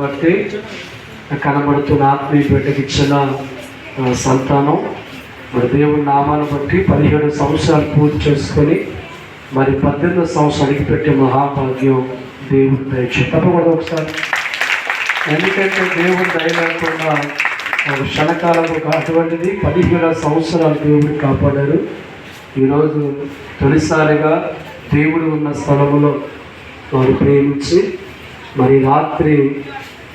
బట్టి కనబడుతున్న ఆత్మీయ బిడ్డకి ఇచ్చిన సంతానం. మరి దేవుని నామాన్ని బట్టి పదిహేడు సంవత్సరాలు పూర్తి చేసుకొని మరి పద్దెనిమిది సంవత్సరాలు అడిగిపెట్టే మహాభాగ్యం దేవుని దయచే తప్పకూడదు ఒకసారి. ఎందుకంటే దేవుని దయ లేకుండా క్షణకాలం అటువంటిది పదిహేడు సంవత్సరాలు దేవుడు కాపాడారు. ఈరోజు తొలిసారిగా దేవుడు ఉన్న స్థలంలో వారు ప్రేమించి మరి రాత్రి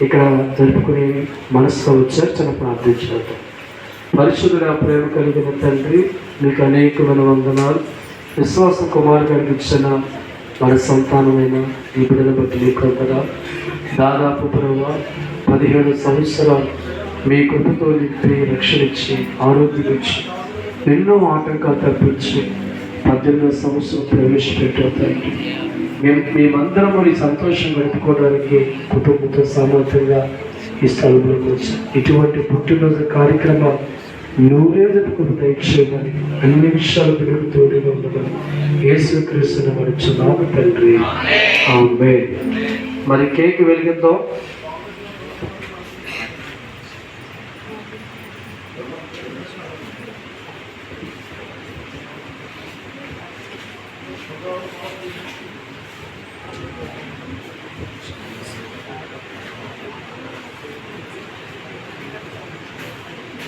ఇక్కడ జరుపుకునే మనసుతో వచ్చారు ప్రార్థించినట్టు. ప్రార్థించారు పరిశుద్ధుడ ప్రేమ కలిగిన తండ్రి మీకు అనేకమైన వందనాలు. విశ్వాస కుమార్ గారికి మన సంతానమైన ఈ బిడ్డల బట్టి మీకు వందనా దాదాపు ప్రభావ పదిహేడు సంవత్సరాలు మీ కృపతో నింపి రక్షణ ఇచ్చి ఆరోగ్యం ఇచ్చి ఎన్నో ఆటంకాలు తప్పించి పద్దెనిమిది సంవత్సరం ప్రవేశపెట్టారు మేము మేమందరం మరి సంతోషం గడుపుకోవడానికి కుటుంబంతో సామర్థ్యంగా ఈ స్థలంలోకి వచ్చాం. ఇటువంటి పుట్టినరోజు కార్యక్రమం నువ్వే జరుపుకుని దయచేయమని అన్ని విషయాలు పిల్లలు తోడుగా ఉండడం యేసు క్రీస్తుని మరుచున్నాము తండ్రి. ఆమె మరి కేక్ వెలిగిందో?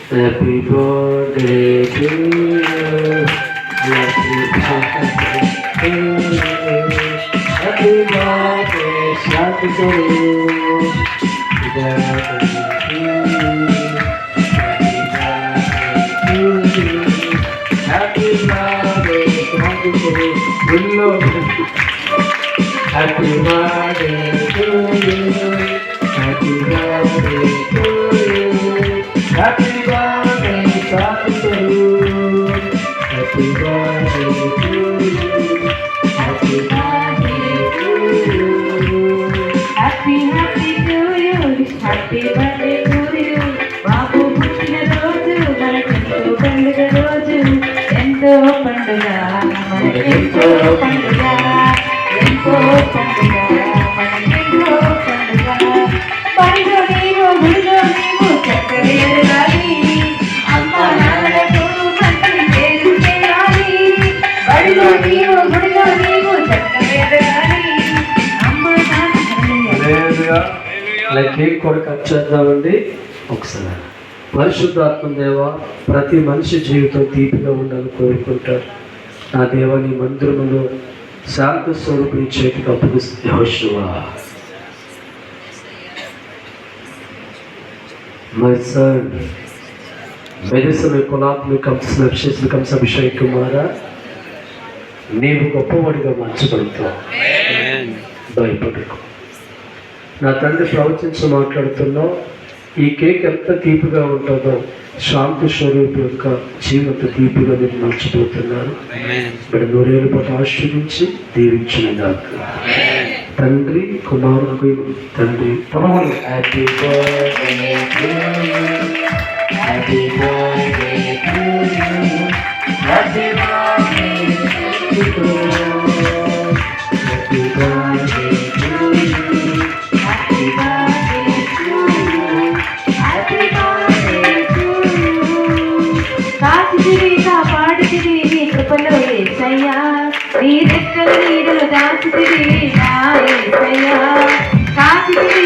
Happy birthday to you. Happy birthday to you. Happy birthday, Happy to you. Happy birthday to you. Happy birthday to you. Happy birthday, Happy to you. Willow. Happy birthday to you. Happy birthday to you. Happy birthday అలా cake కూడా cut చేద్దామండి ఒకసారి. పరిశుద్ధాత్మ దేవ ప్రతి మనిషి జీవితం తీపిగా ఉండాలని కోరుకుంటారు. నా దేవ నీ మందిరములో శాంత స్వరూపుని చేతికి అప్పగిస్తుంది యెహోషువా. మై సన్ మెదిసిన కులాత్మకం స్నక్షిస్మకం అభిషేక్ కుమార నీవు గొప్పవాడిగా మార్చగలుగుతావు భయపడకు. నా తండ్రి ప్రవచించి మాట్లాడుతున్నావు. ఈ కేక్ ఎంత తీపిగా ఉంటుందో శాంతి స్వరూపు యొక్క జీవిత తీపిగా నేను మర్చిపోతున్నాను. ఇక్కడ నూరేళ్ళు పాటు ఆశ్రయించి దీవించిన దాకా తండ్రి కుమారుడు తండ్రి హ్యాపీ హ్యాపీ నీ రెక్కల నీడలు దాచితివి నా ఏసయ్యా కాచితివి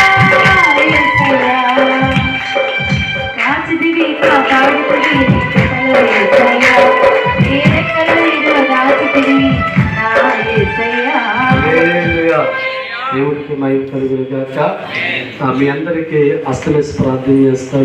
దేవుడికి మహిమ కలుగును గాక. మీ అందరికీ అస్తలేసి ప్రార్థన చేస్తాను